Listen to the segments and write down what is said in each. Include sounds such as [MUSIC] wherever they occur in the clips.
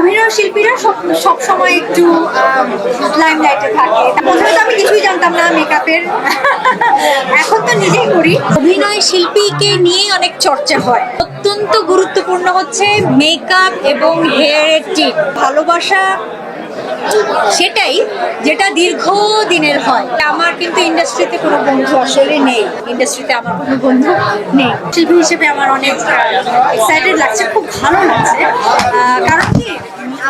অভিনয় শিল্পীরা সব সব সময় একটু লাইমলাইটে থাকে। প্রথমে তো আমি কিছুই জানতাম না মেকআপের এখন তো নিজেই করি। অভিনয় শিল্পীকে নিয়ে অনেক চর্চা হয়। অত্যন্ত গুরুত্বপূর্ণ হচ্ছে মেকআপ এবং হেয়ারের টিপ ভালোবাসা সেটাই যেটা দীর্ঘ দিনের হয়। আমার কিন্তু ইন্ডাস্ট্রিতে কোনো বন্ধু আসলে নেই। ইন্ডাস্ট্রিতে আমার কোনো বন্ধু নেই। শিল্পী হিসেবে আমার অনেক এক্সাইটেড লাগছে, খুব ভালো লাগছে। কারণ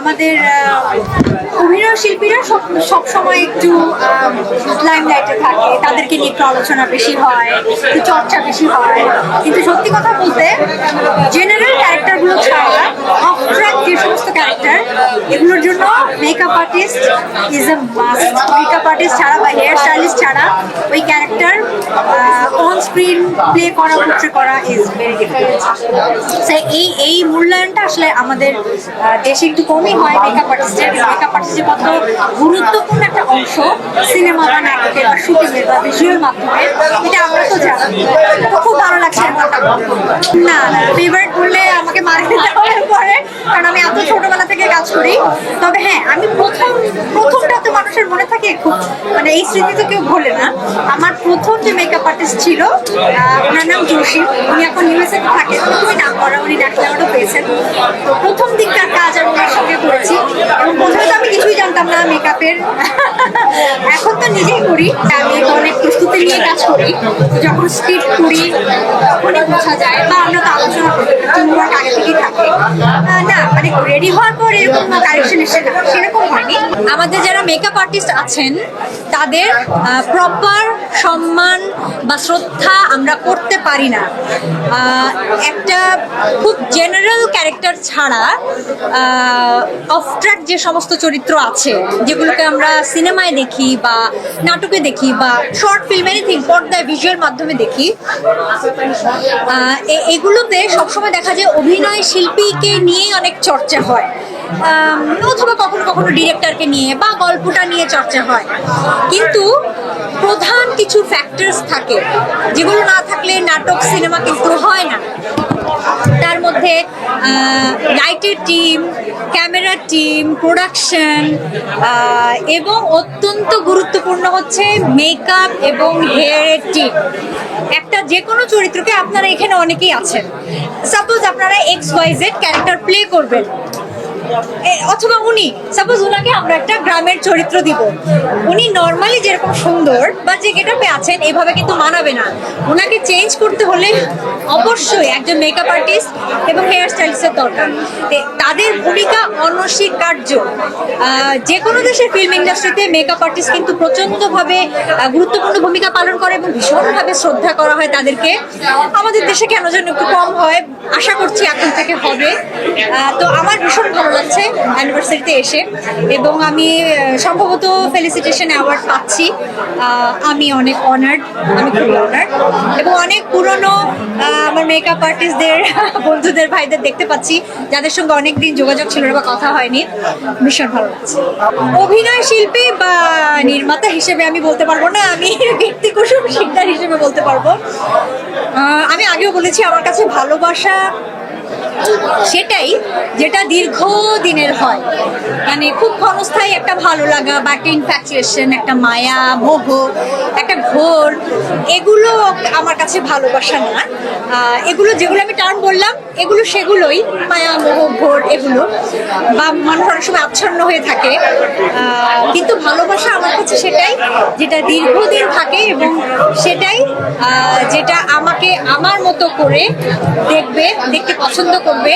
আমাদের আহ, অভিনয় শিল্পীরা সব সব সময় একটু লাইমলাইটে থাকে। তাদেরকে নিয়ে একটু আলোচনা বেশি হয়, একটু চর্চা বেশি হয়। কিন্তু সত্যি কথা বলতে জেনারেল ক্যারেক্টারগুলো ছাড়া অফ ট্র্যাক যে সমস্ত ক্যারেক্টার এগুলোর জন্য makeup artist is a must makeup artist ছাড়া বা হেয়ার স্টাইলিস্ট ছাড়া ওই ক্যারেক্টার অন স্ক্রিন প্লে করা পোট্রে করা ইজ ভেরি ডিফিকাল্ট এই এই মূল্যায়নটা আসলে আমাদের দেশে একটু কমই হয় মেকআপ আর্টিস্টের মেকআপ আর্টিস্টের কত গুরুত্বপূর্ণ একটা অংশ সিনেমা বা নাটকের বা শুটিংয়ের বা ভিজুয়াল মাধ্যমে, এটা আমরা তো জানি। খুব ভালো লাগছে। না না ফেভারিট বললে আমাকে মার্ক দিতে হবে পরে, কারণ আমি এত ছোটবেলা থেকে কাজ করি। তবে হ্যাঁ আমি প্রথম, প্রথমটা তো মানুষের মনে থাকে খুব মানে এই স্মৃতি তো কেউ ভোলে না। আমার প্রথম যে মেকআপ আর্টিস্ট ছিল ওনার নাম জোশী উনি এখন ইউএসএ থাকেন। খুবই নাম করা, উনি অ্যাওয়ার্ডও পেয়েছেন। তো প্রথম দিককার কাজ আমি ওনার সঙ্গে করেছি এবং প্রথমে তো আমি কিছুই না মেকআপের এখন তো নিজেই করি। আমি অনেক প্রস্তুতি নিয়ে কাজ করি। যখন স্ক্রিপ্ট করি, তখনই বোঝা যায় বা আমরা তো আলোচনা করি টিমওয়ার্ক আগে থেকেই থাকে। না মানে রেডি হওয়ার পর এরকম কারেকশন এসে না, সেরকম হয়নি। আমাদের যারা মেকআপ আর্টিস্ট আছেন তাদের প্রপার সম্মান বা শ্রদ্ধা আমরা করতে পারি না। একটা খুব জেনারেল ক্যারেক্টার ছাড়া অফ ট্র্যাক যে সমস্ত চরিত্র আছে, যেগুলোকে আমরা সিনেমায় দেখি বা নাটকে দেখি বা শর্ট ফিল্ম এনিথিং পর্দায় ভিজুয়াল মাধ্যমে দেখি এগুলোতে সবসময় দেখা যায় অভিনয় শিল্পীকে নিয়েই অনেক চর্চা হয়। অথবা কখনো কখনো ডিরেক্টরকে নিয়ে বা গল্পটা নিয়ে চর্চা হয়। কিন্তু প্রধান কিছু ফ্যাক্টরস থাকে, যেগুলো না থাকলে নাটক সিনেমা কিন্তু হয় না। তার মধ্যে লাইটের টিম ক্যামেরা টিম প্রোডাকশন এবং অত্যন্ত গুরুত্বপূর্ণ হচ্ছে মেকআপ এবং হেয়ারের টিম একটা যে কোনো চরিত্রকে আপনারা এখানে অনেকেই আছেন। সাপোজ আপনারা X Y Z character play করবেন। অথবা উনি সাপোজ উনাকে আমরা একটা গ্রামের চরিত্র দিব। উনি নর্মালি যেরকম সুন্দর বা যে গেটআপে আছেন এভাবে কিন্তু মানাবে না। ওনাকে চেঞ্জ করতে হলে অবশ্যই একজন মেকআপ আর্টিস্ট এবং হেয়ার স্টাইলিস্টের দরকার। তাদের ভূমিকা অনস্বীকার্য। যে কোনো দেশের ফিল্ম ইন্ডাস্ট্রিতে মেকআপ আর্টিস্ট কিন্তু প্রচন্ডভাবে আহ, গুরুত্বপূর্ণ ভূমিকা পালন করে এবং ভীষণভাবে শ্রদ্ধা করা হয় তাদেরকে। আমাদের দেশে কেন যেন একটু কম হয় আশা করছি এখন থেকে হবে। তো আমার ভীষণ ভালো লাগছে অ্যানিভার্সারিতে এসে। এবং আমি সম্ভবত ফেলিসিটেশন অ্যাওয়ার্ড পাচ্ছি। আমি অনেক অনার্ড আমি খুব অনার্ড এবং অনেক পুরনো আমার মেকআপ আর্টিস্টদের [LAUGHS] বন্ধুদের, ভাইদের দেখতে পাচ্ছি। যাদের সঙ্গে অনেক দিন যোগাযোগ ছিল বা কথা হয়নি। ভীষণ ভালো লাগছে। অভিনয় শিল্পী বা নির্মাতা হিসেবে আমি বলতে পারব না, আমি ব্যক্তি কুসুম শিকদার হিসেবে বলতে পারব। আমি আগেও বলেছি, আমার কাছে ভালোবাসা সেটাই যেটা দীর্ঘ দিনের হয়। মানে খুব ক্ষণস্থায়ী একটা ভালো লাগা বা একটা ইনফ্যাচুয়েশন একটা মায়া, মোহ, একটা ঘোর, এগুলো আমার কাছে ভালোবাসা না। এগুলো যেগুলো আমি টার্ম বললাম, এগুলো সেগুলোই, মায়া, মোহ, ঘোর, এগুলো। বা মানুষ অনেক সময় আচ্ছন্ন হয়ে থাকে। কিন্তু ভালোবাসা আমার কাছে সেটাই, যেটা দীর্ঘদিন থাকে এবং সেটাই যেটা আমাকে আমার মতো করে দেখবে, দেখতে পছন্দ করবে,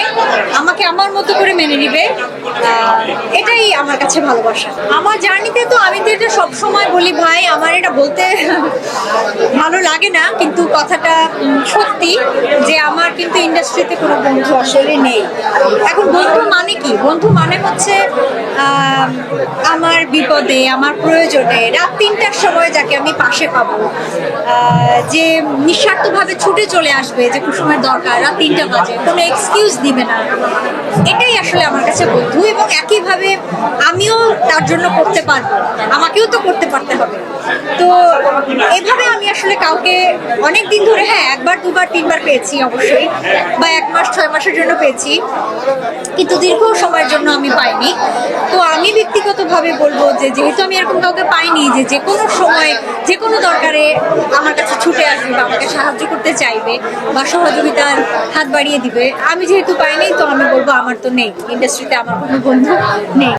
আমাকে আমার মতো করে মেনে নিবে এটাই আমার কাছে ভালোবাসা। আমার জার্নিতে তো আমি তো এটা সবসময় বলি, ভাই, আমার এটা বলতে [LAUGHS] ভালো লাগে না, কিন্তু কথাটা সত্যি যে আমার কিন্তু ইন্ডাস্ট্রিতে কোনো বন্ধু আসলে নেই। এখন বন্ধু মানে কি? বন্ধু মানে হচ্ছে আমার বিপদে, আমার প্রয়োজনে, রাত তিনটার সময় যাকে আমি পাশে পাবো। যে নিঃস্বার্থভাবে ছুটে চলে আসবে, যে কুসুমের দরকার, রাত তিনটা বাজে, কোনো এক্সকিউজ দিবে না। এটাই আসলে আমার কাছে বন্ধু এবং একইভাবে আমিও তার জন্য করতে পারব। আমাকেও তো করতে পারতে হবে। তো এভাবে আমি আসলে কাউকে অনেক দিন ধরে হ্যাঁ একবার, দুবার, তিনবার পেয়েছি অবশ্যই বা এক মাস, ছয় মাসের জন্য পেয়েছি। কিন্তু দীর্ঘ সময়ের জন্য আমি পাইনি। তো আমি ব্যক্তিগতভাবে বলব যে, যেহেতু আমি এরকম কাউকে পাইনি যে যে কোনো সময়, যে কোনো দরকারে আমার কাছে ছুটে আসবে বা আমাকে সাহায্য করতে চাইবে বা সহযোগিতার হাত বাড়িয়ে দিবে। আমি যেহেতু পাইনি তো আমি বলব আমার তো নেই। ইন্ডাস্ট্রিতে আমার কোনো বন্ধু নেই।